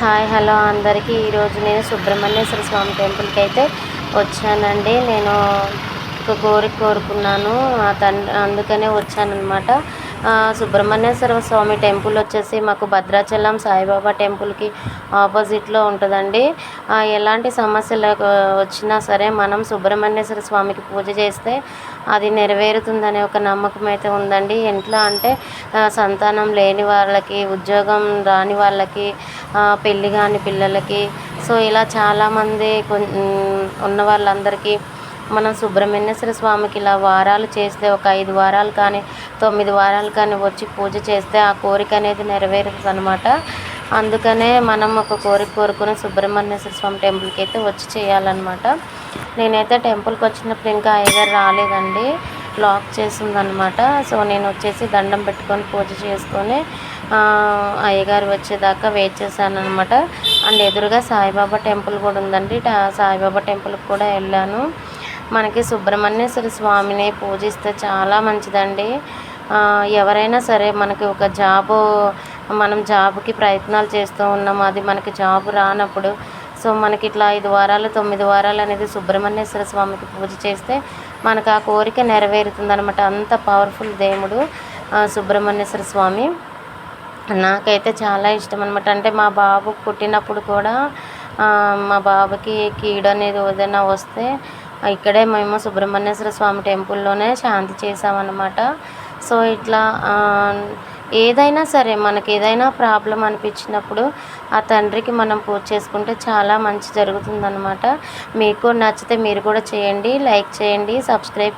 Hi hello అందరికీ. ఈరోజు నేను సుబ్రహ్మణ్యేశ్వర స్వామి టెంపుల్కి అయితే వచ్చానండి. నేను ఒక కోరిక కోరుకున్నాను. ఆ తన్ అందుకనే వచ్చానమాట సుబ్రహ్మణ్యేశ్వర స్వామి టెంపుల్ వచ్చేసి మాకు భద్రాచలం సాయిబాబా టెంపుల్కి ఆపోజిట్లో ఉంటుందండి. ఎలాంటి సమస్యలు వచ్చినా సరే మనం సుబ్రహ్మణ్యేశ్వర స్వామికి పూజ చేస్తే అది నెరవేరుతుందనే ఒక నమ్మకం అయితే ఉందండి. ఎట్లా అంటే సంతానం లేని వాళ్ళకి ఉద్యోగం రాని వాళ్ళకి పెళ్ళి కాని పిల్లలకి. సో ఇలా చాలామంది కొన్ ఉన్న వాళ్ళందరికీ మనం సుబ్రహ్మణ్యేశ్వర స్వామికి ఇలా వారాలు చేస్తే ఒక ఐదు వారాలు కానీ తొమ్మిది వారాలు కానీ వచ్చి పూజ చేస్తే ఆ కోరిక అనేది నెరవేరుతుంది అనమాట అందుకనే మనం ఒక కోరిక కోరుకుని సుబ్రహ్మణ్యేశ్వర స్వామి టెంపుల్కి అయితే వచ్చి చేయాలన్నమాట. నేనైతే టెంపుల్కి వచ్చినప్పుడు ఇంకా అయ్యగారు రాలేదండి. లాక్ చేసిందనమాట సో నేను వచ్చేసి దండం పెట్టుకొని పూజ చేసుకొని అయ్యగారు వచ్చేదాకా వెయిట్ చేశాను అనమాట అండ్ ఎదురుగా సాయిబాబా టెంపుల్ కూడా ఉందండి. సాయిబాబా టెంపుల్కి కూడా వెళ్ళాను. మనకి సుబ్రహ్మణ్యేశ్వర స్వామిని పూజిస్తే చాలా మంచిదండి. ఎవరైనా సరే మనకి ఒక జాబు మనం జాబ్కి ప్రయత్నాలు చేస్తూ ఉన్నాము అది మనకి జాబ్ రానప్పుడు సో మనకి ఇట్లా ఐదు వారాలు తొమ్మిది వారాలు అనేది సుబ్రహ్మణ్యేశ్వర స్వామికి పూజ చేస్తే మనకు ఆ కోరిక నెరవేరుతుంది అనమాట అంత పవర్ఫుల్ దేవుడు సుబ్రహ్మణ్యేశ్వర స్వామి. నాకైతే చాలా ఇష్టం అనమాట అంటే మా బాబు పుట్టినప్పుడు కూడా మా బాబుకి కీడు అనేది ఏదైనా వస్తే ఇక్కడే మేము సుబ్రహ్మణ్యేశ్వర స్వామి టెంపుల్లోనే శాంతి చేసామన్నమాట సో ఇట్లా ఏదైనా సరే మనకి ఏదైనా ప్రాబ్లం అనిపించినప్పుడు ఆ తండ్రికి మనం పూజ చేసుకుంటే చాలా మంచి జరుగుతుందన్నమాట. మీకు నచ్చితే మీరు కూడా చేయండి లైక్ చేయండి సబ్స్క్రైబ్